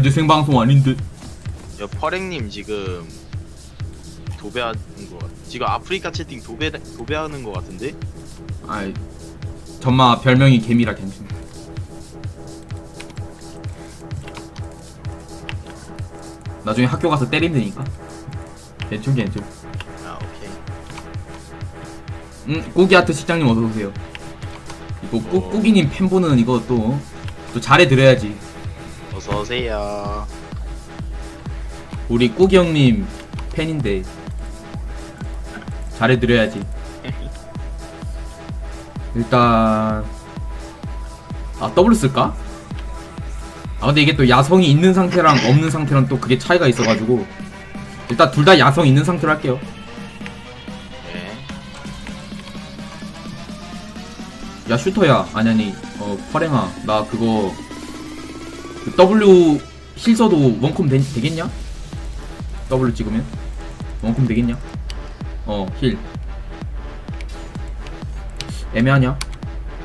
내 생방송 아닌데 야 퍼랭님 지금 도배하는 거 같. 지금 아프리카 채팅 도배 도배하는 거 같은데? 아이 전마 별명이 개미라 괜찮아 나중에 학교 가서 때린다니까 괜찮 괜찮 아 오케이. 음 꾸기아트 식장님 어서오세요 이거 꾸, 어. 꾸기님 팬분은 이거 또, 또 잘해드려야지 어서 오세요. 우리 꾸기 형님 팬인데 잘해드려야지 일단 아 W 쓸까? 아 근데 이게 또 야성이 있는 상태랑 없는 상태랑 또 그게 차이가 있어가지고 일단 둘 다 야성 있는 상태로 할게요 네. 야 슈터야 아니 아니 어 퍼랭아 나 그거 그 W 힐 써도 원컴 되, 되겠냐? W 찍으면 원컴 되겠냐? 어 힐 애매하냐?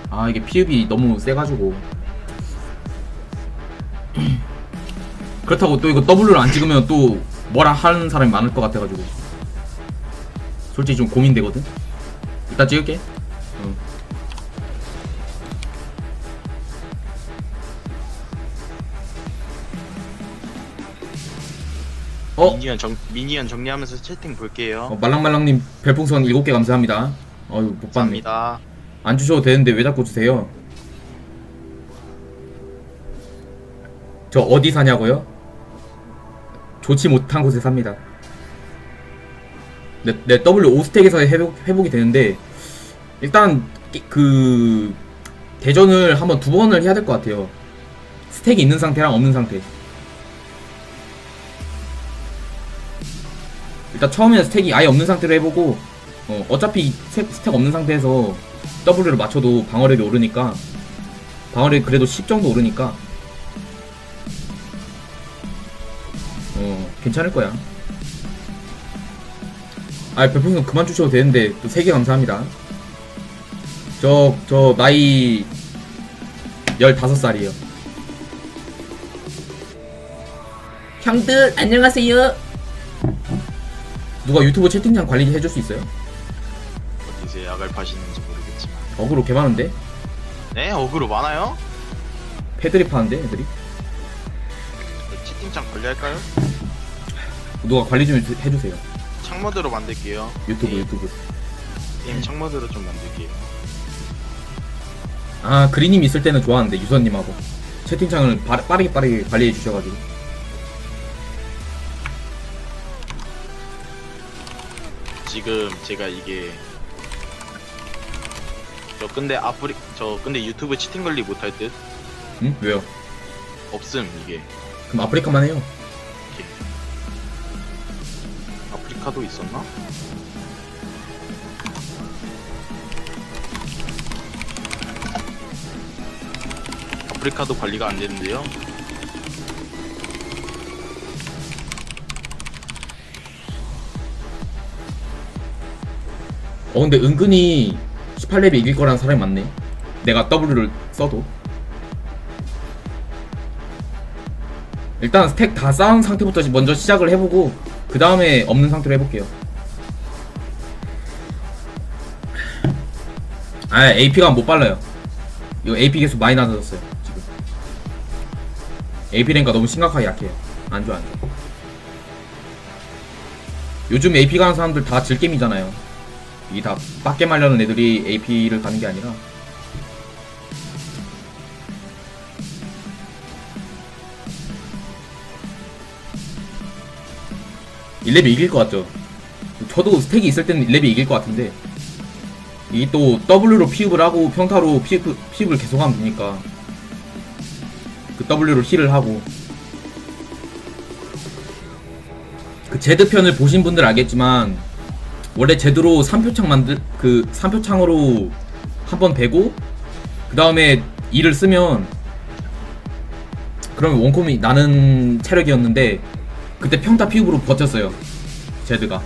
아 이게 피읍이 너무 세가지고 그렇다고 또 이거 W를 안 찍으면 또 뭐라 하는 사람이 많을 것 같아가지고 솔직히 좀 고민되거든 일단 찍을게 어? 미니언 정 미니언 정리하면서 채팅 볼게요. 어, 말랑말랑님 별풍선 7개 감사합니다. 어유 못 봤네. 감사합니다. 안 주셔도 되는데 왜 자꾸 주세요? 저 어디 사냐고요? 좋지 못한 곳에 삽니다. 내, 내 W 5스택에서 회복, 회복이 되는데 일단 끼- 그 대전을 한번 두 번을 해야 될 것 같아요. 스택이 있는 상태랑 없는 상태. 일단 처음에는 스택이 아예 없는 상태로 해보고 어, 어차피 스택, 없는 상태에서 W를 맞춰도 방어력이 오르니까 방어력이 그래도 10 정도 오르니까 어 괜찮을 거야. 아 별풍선 그만 주셔도 되는데 또 3개 감사합니다. 저 저 나이 15살이에요. 형들 안녕하세요 누가 유튜브 채팅창 관리 해줄 수 있어요? 어디서 약을 파시는지 모르겠지만. 어그로 개 많은데? 네 어그로 많아요? 패드립 하는데 애들이? 채팅창 관리할까요? 누가 관리 좀 해- 해주세요 창모드로 만들게요. 유튜브 네. 유튜브 게임 창모드로 좀 만들게요. 아 그리님 있을 때는 좋아하는데 유선님하고 채팅창을 빠, 빠르게 빠르게 관리해 주셔가지고 지금 제가 이게 저 근데 아프리 저 근데 유튜브 채팅 관리 못할 듯 응? 왜요? 없음 이게 그럼 아프리카만 해요 아프리카도 있었나? 아프리카도 관리가 안 되는데요. 어 근데 은근히 18렙이 이길 거라는 사람이 많네. 내가 W를 써도. 일단 스택 다 쌓은 상태부터 먼저 시작을 해보고 그 다음에 없는 상태로 해볼게요. 아 AP가 못 빨라요. 이거 AP 개수 많이 낮아졌어요 지금. AP 랭가 너무 심각하게 약해요. 안 좋아 안 좋아. 요즘 AP 가는 사람들 다 질겜이잖아요 이게 다 빡게 말려는 애들이 AP를 가는 게 아니라. 일렙이 이길 것 같죠? 저도 스택이 있을 때는 1렙이 이길 것 같은데. 이게 또 W로 피읍을 하고 평타로 피읍, 피읍을 계속하면 되니까. 그 W로 힐을 하고. 그 제드 편을 보신 분들 알겠지만 원래 제대로 3표창 만들 그 3표창으로 한 번 베고 그 다음에 2를 쓰면 그러면 원콤이 나는 체력이었는데 그때 평타 피읍으로 버텼어요. 제드가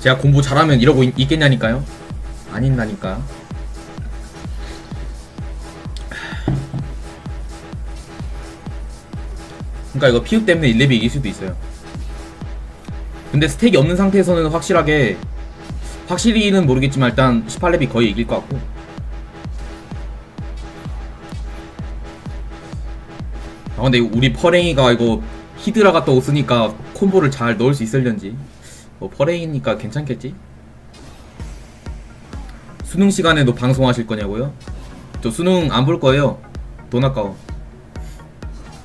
제가 공부 잘하면 이러고 있, 있겠냐니까요? 아닌다니까. 그러니까 이거 피읍 때문에 1렙이 이길 수도 있어요. 근데 스택이 없는 상태에서는 확실하게 확실히는 모르겠지만 일단 18렙이 거의 이길 것 같고 아 근데 우리 퍼랭이가 이거 히드라가 또 없으니까 콤보를 잘 넣을 수 있을련지 뭐 퍼랭이니까 괜찮겠지? 수능 시간에도 방송하실 거냐고요? 저 수능 안 볼 거예요. 돈 아까워.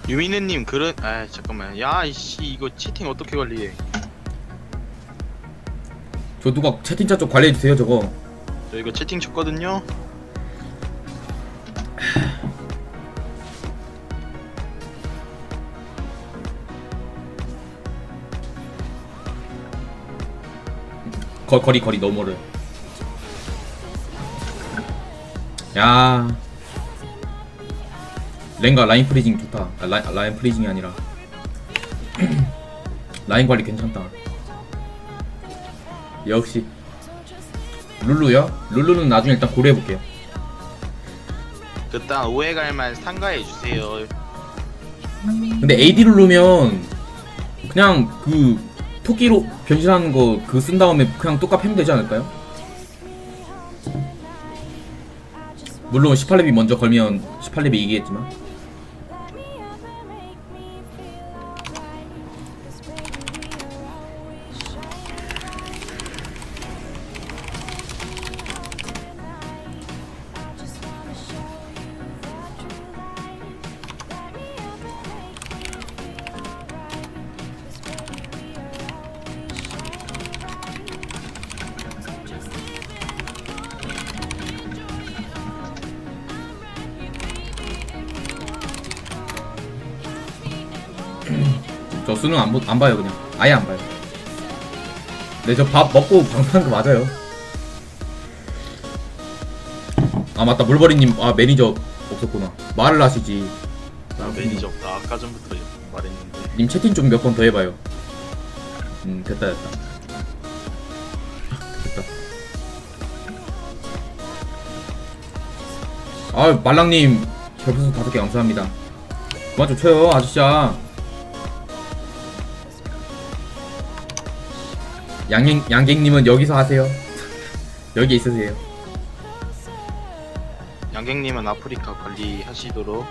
유민우님 그런 아 잠깐만. 야 이씨 이거 채팅 어떻게 관리해? 저 누가 채팅창 쪽 관리해 주세요 저거. 저 이거 채팅 쳤거든요 거, 거리 거리 멀어요 야. 랭가 라인 프리징 좋다. 아, 라, 라인 프리징이 아니라. 라인 관리 괜찮다. 역시. 룰루요? 룰루는 나중에 일단 고려해볼게요. 그딴 오해 갈만 상가해 주세요. 근데 AD 룰루면 그냥 그 토끼로 변신하는 거 그 쓴 다음에 그냥 똑같 패면 되지 않을까요? 물론 18렙이 먼저 걸면 18렙이 이기겠지만 저 수능 안, 보, 안 봐요 그냥. 아예 안 봐요. 네 저 밥 먹고 방송하는 거 맞아요. 아 맞다. 물버리님 아 매니저 없었구나. 말을 하시지. 나 매니저 없다. 아까 전부터 말했는데. 님 채팅 좀 몇 번 더 해봐요. 음 됐다 됐다. 됐다. 아 말랑님 별풍선 다섯 개 감사합니다. 그만 좀 쳐요 아저씨야 양갱, 양갱님은 여기서 하세요. 여기 있으세요. 양갱님은 아프리카 관리하시도록.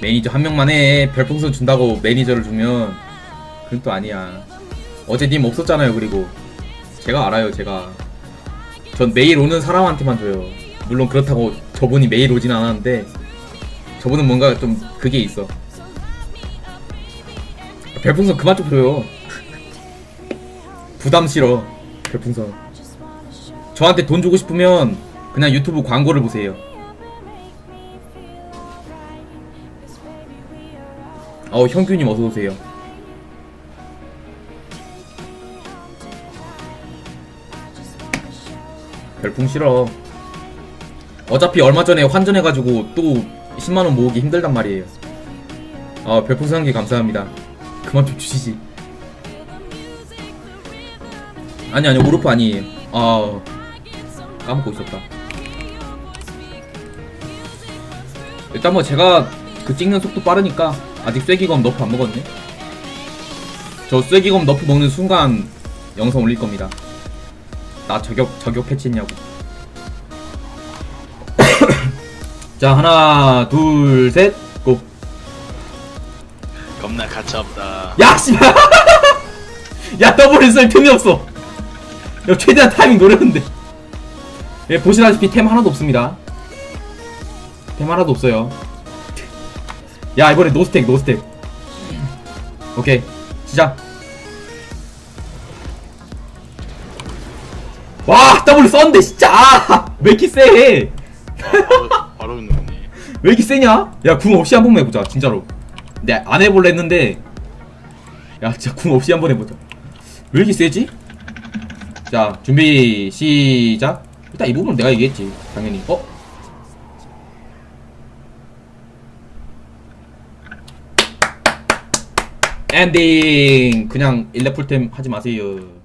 매니저 한 명만 해. 별풍선 준다고 매니저를 주면 그건 또 아니야. 어제 님 없었잖아요 그리고. 제가 알아요 제가. 전 매일 오는 사람한테만 줘요. 물론 그렇다고 저분이 매일 오진 않았는데 저분은 뭔가 좀 그게 있어 별풍선 그만 좀 줘요 부담 싫어 별풍선 저한테 돈 주고 싶으면 그냥 유튜브 광고를 보세요 어 형규님 어서 오세요. 별풍 싫어. 어차피 얼마 전에 환전해가지고 또 10만 원 모으기 힘들단 말이에요. 아 별풍 상기 감사합니다. 그만 좀 주시지. 아니 아니 오르프 아니에요. 아 까먹고 있었다. 일단 뭐 제가 그 찍는 속도 빠르니까 아직 쐐기검 너프 안 먹었네. 저 쐐기검 너프 먹는 순간 영상 올릴 겁니다. 나 저격 저격 패치했냐고. 자 하나 둘셋 고. 겁나 가차없다 야 씨발. 야 더블을 쓸 틈이 없어. 야 최대한 타이밍 노렸는데. 예 보시다시피 템 하나도 없습니다. 템 하나도 없어요. 야 이번에 노스택 노스택 오케이 시작 와 W 썼는데 진짜 아, 왜 이렇게 세? 바로, 바로 누네 왜 이렇게 세냐? 야 궁 없이 한 번만 해보자 진짜로 내안 해볼래 했는데 야 진짜 궁 없이 한번 해보자. 왜 이렇게 세지? 자 준비 시작. 일단 이 부분은 내가 얘기했지 당연히. 어? 엔딩! 그냥 일레풀템 하지 마세요